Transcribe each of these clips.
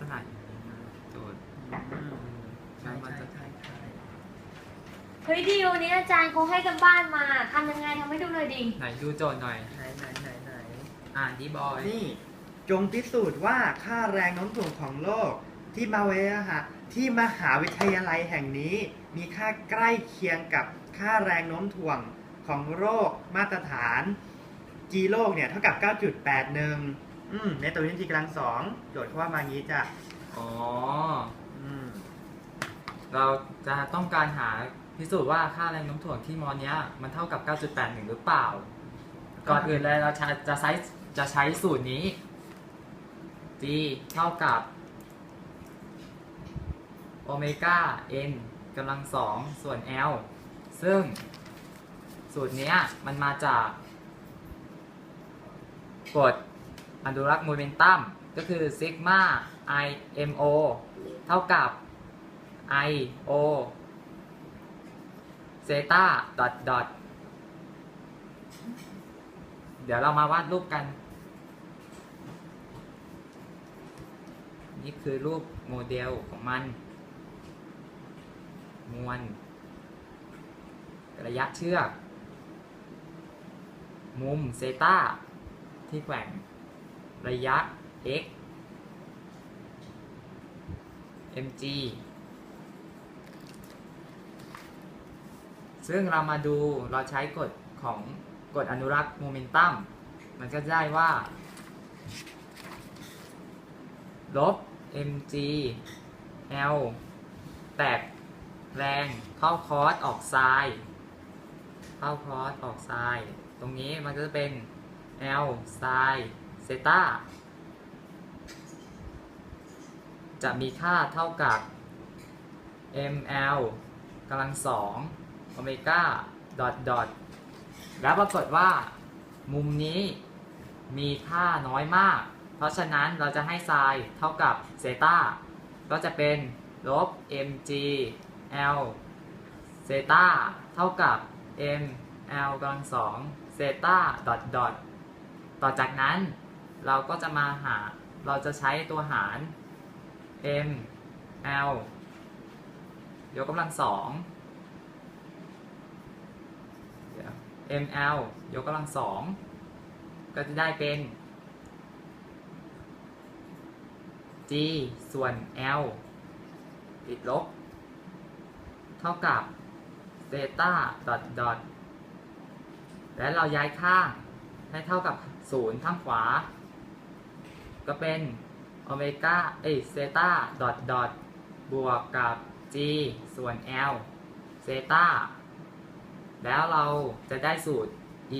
ษณะอย่างนี้นะโจทย์อืมใช่ใช่ใช่ใช่ใช่เฮ้ยดิววันนี้อาจารย์เขาให้กันบ้านมาทำยังไงทำให้ดูหน่อยดิไหนดูโจทย์หน่อยไหนไหนไหนไหนอ่านดีบอย นี่จงพิสูจน์ว่าค่าแรงโน้มถ่วงของโลก ที่มาเวฮะที่มหาวิทยาลัยแห่งนี้ มีค่าใกล้เคียงกับค่าแรงโน้มถ่วงของโลกมาตรฐาน g โลกเนี่ยเท่ากับ 9.81 อืม ในตัวนี้ g กำลังสองโจทย์เขาว่ามางี้จ้ะอ๋อ อืม เราจะต้องการหาพิสูจน์ว่าค่าแรงโน้มถ่วงที่มอเนี้ยมันเท่ากับ 9.81 หรือเปล่า ก่อนอื่นเลยเราจะจะใช้จะใช้สูตรนี้ g เท่ากับโอเมก้า n กำลังสองส่วน l ซึ่งสูตรเนี้ยมันมาจากกฎ อนุรักษ์โมเมนตัมก็คือซิกมา i m o เท่ากับ i o เซตาดอทดอทเดี๋ยวเรามาวาดรูปกัน นี่คือรูปโมเดลของมัน มวล ระยะเชือก มุมเซตาที่แกว่ง ระยะ x mg ซึ่งเรามาดูเราใช้กฎของกฎอนุรักษ์โมเมนตัมมันก็ได้ว่า ลบ mg l แตกแรงเข้าคอสออกไซน์เข้าคอสออกไซน์ตรงนี้มันก็จะเป็น l ไซน์ เซตาจะมีค่าเท่ากับ ml กำลังสองโอเมก้าดอทดอทแล้วปรากฏว่า มุมนี้มีค่าน้อยมาก เพราะฉะนั้นเราจะให้ไซน์เท่ากับเซตาก็จะเป็นลบ mg l เซตาเท่ากับ m l กำลังสองเซตาดอทดอทต่อจากนั้น เราก็จะมาหา เราจะใช้ตัวหาร m l ยกกำลังสองเดี๋ยว ml ยกกำลังสอง ก็จะได้เป็น g ส่วน l ติดลบ เท่ากับเซต้าดอทดอทและเราย้ายข้างให้เท่ากับศูนย์ข้างขวา ก็เป็นโอเมก้าเอยเซตาดอทดอทบวกกับ g ส่วน l เซตาแล้วเราจะได้สูตร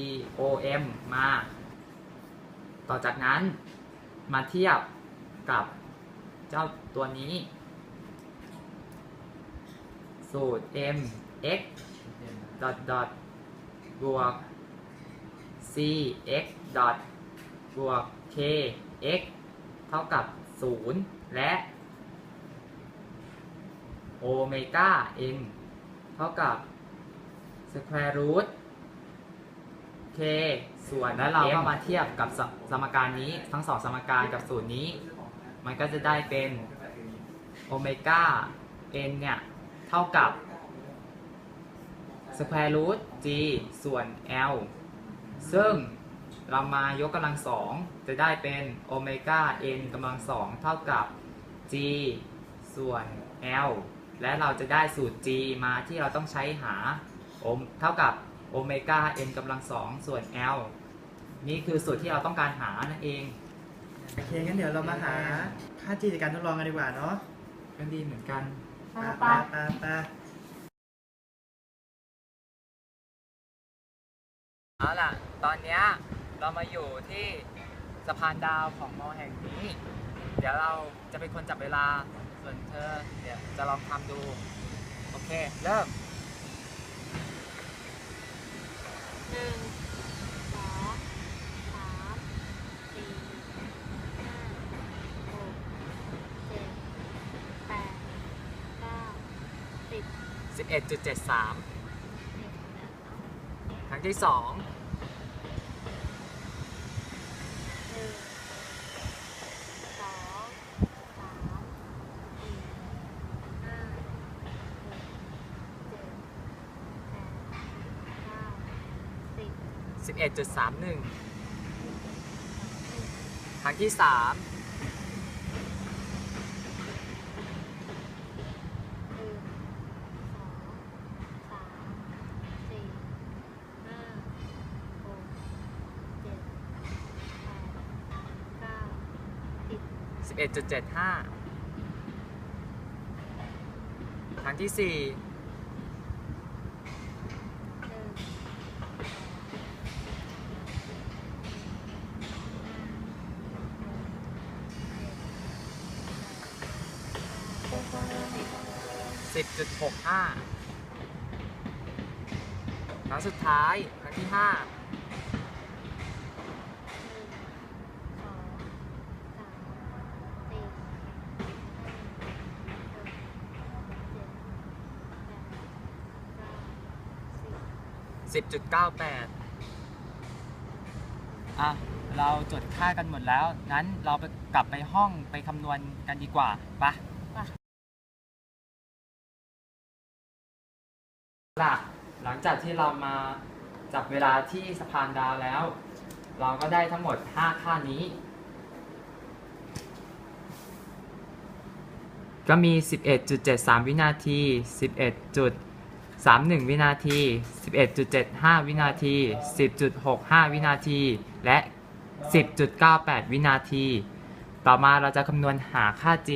e o m มา ต่อจากนั้นมาเทียบกับเจ้าตัวนี้ สูตร m x ดอทดอทบวก c x ดอทบวก k x เท่ากับ 0 และโอเมก้า n เท่ากับ square root k ส่วนแล้วเราก็มาเทียบกับสสมการนี้ทั้งสองสมการกับสูตรนี้ มันก็จะได้เป็นโอเมก้า n เนี่ย เท่ากับ square root g ส่วน l ซึ่ง เรามายกกำลังสองจะได้เป็นโอเมก้า n กำลังสองเท่ากับ g ส่วน l และเราจะได้สูตร g มาที่เราต้องใช้หาโอมเท่ากับโอเมก้า n กำลังสองส่วน l นี่คือสูตรที่เราต้องการหานั่นเอง โอเคงั้นเดี๋ยวเรามาหาค่า g จากการทดลองกันดีกว่าเนาะก็ดีเหมือนกันมาไปไปไปไปเอาล่ะ ตอนเนี้ย เรามาอยู่ที่สะพานดาวของมอแห่งนี้ เดี๋ยวเราจะเป็นคนจับเวลา ส่วนเธอเดี๋ยวจะลองทำดู โอเค เริ่มหนึ่งสองสามสี่ห้าหกเจ็ดแปดเก้าสิบ11.73เอ็ดนะครั้งที่2หนึ่งสองสาม ครั้งที่ 3 หนึ่งสองสามสี่ห้าหกเจ็ดแปดเก้าสิบ11.75 ครั้งที่ 4 เจุดหกห้าครั้งสุดท้ายครั้งที่ห้าสิบจุดเก้าแปดอะ เราจดค่ากันหมดแล้วงั้นเราไปกลับไปห้องไปคำนวณกันดีกว่าปะ ล่ะหลังจากที่เรามาจับเวลาที่สะพานดาวแล้ว เราก็ได้ทั้งหมด 5 ค่านี้ ก็มี 11.73 วินาที 11.31 วินาที 11.75 วินาที 10.65 วินาที และ 10.98 วินาที ต่อมาเราจะคำนวณหาค่า g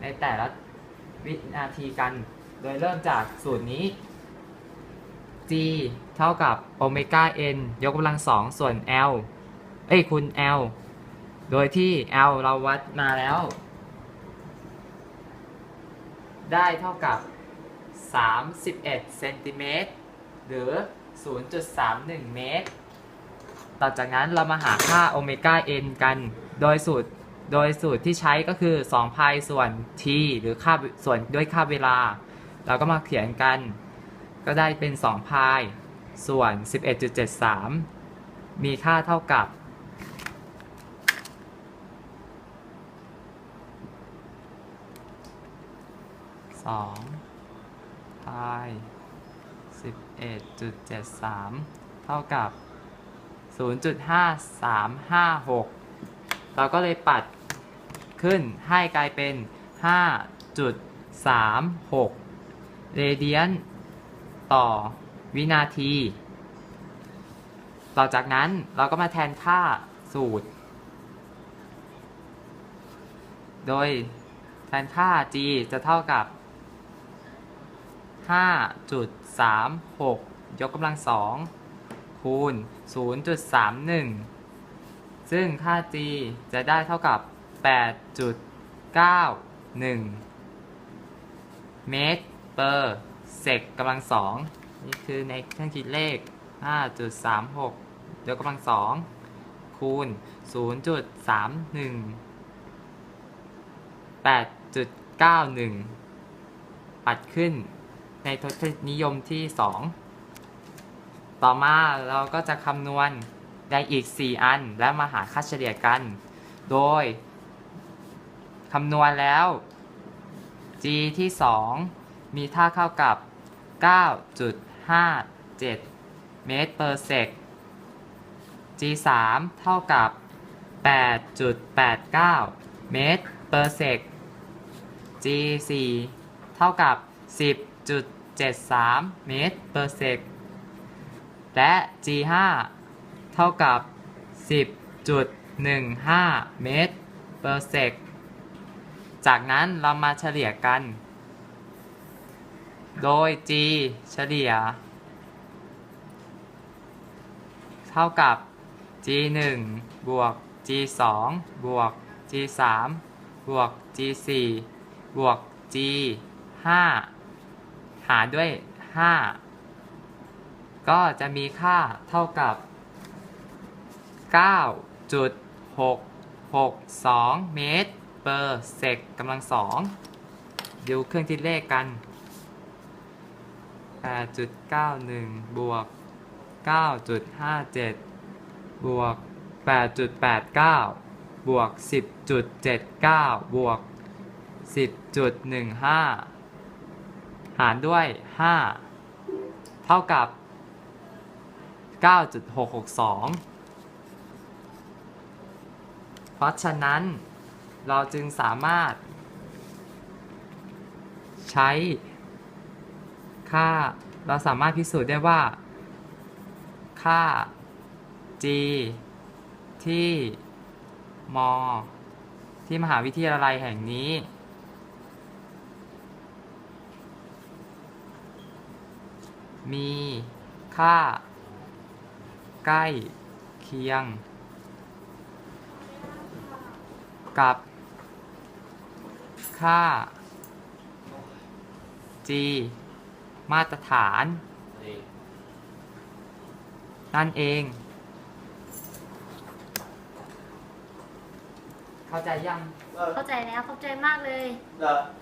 ในแต่ละวินาทีกัน โดยเริ่มจากสูตรนี้ g เท่ากับโอเมก้า n ยกกำลังสองส่วน l เอ้ยคูณ l โดยที่ l เราวัดมาแล้ว ได้เท่ากับ 31 เซนติเมตร หรือ 0.31 เมตร ต่อจากนั้นเรามาหาค่าโอเมก้า n กัน โดยสูตร โดยสูตรที่ใช้ก็คือ2พายส่วน t หรือค่าส่วนด้วยค่าเวลา เราก็มาเขียนกัน ก็ได้เป็น 2 พาย ส่วน 11.73 มีค่าเท่ากับ2พาย11.73 เท่ากับ 0.5356 เราก็เลยปัดขึ้นให้กลายเป็น 5.36 เรเดียน ต่อวินาที ต่อจากนั้นเราก็มาแทนค่าสูตร โดยแทนค่า g จะเท่ากับ 5.36 ยกกำลังสองคูณ 0.31 ซึ่งค่า g จะได้เท่ากับ 8.91 เมตร per เซกกำลังสองนี่คือในเครื่องคิดเลข 5.36 ยกกำลังสองคูณ 0.31 8.91 ปัดขึ้นในทศนิยมที่ 2 ต่อมาเราก็จะคำนวณได้อีก 4 อันและมาหาค่าเฉลี่ยกัน โดยคำนวณแล้ว g ที่ 2 มีค่าเท่ากับ 9.57 เมตร per sec g 3 เท่ากับ 8.89 เมตร per sec g 4 เท่ากับ 10.73 เมตร per sec และ g 5 เท่ากับ 10.15 เมตร per sec จากนั้นเรามาเฉลี่ยกัน โดย g เฉลี่ย เท่ากับ g 1บวก g 2บวก g 3บวก g 4บวก g 5หารด้วย 5 ก็จะมีค่าเท่ากับ 9.662 เมตร per sec กำลังสองดูเครื่องคิดเลขกัน 8.91 บวก 9.57 บวก 8.89 บวก 10.79 บวก 10.15 หารด้วย 5 เท่ากับ 9.662 เพราะฉะนั้นเราจึงสามารถใช้ ค่าเราสามารถพิสูจน์ได้ว่า ค่า g ที่ม ที่มหาวิทยาลัยแห่งนี้ มีค่า ใกล้เคียง กับ ค่า g มาตรฐาน นั่นเอง เข้าใจยัง เข้าใจแล้วเข้าใจมากเลยโอ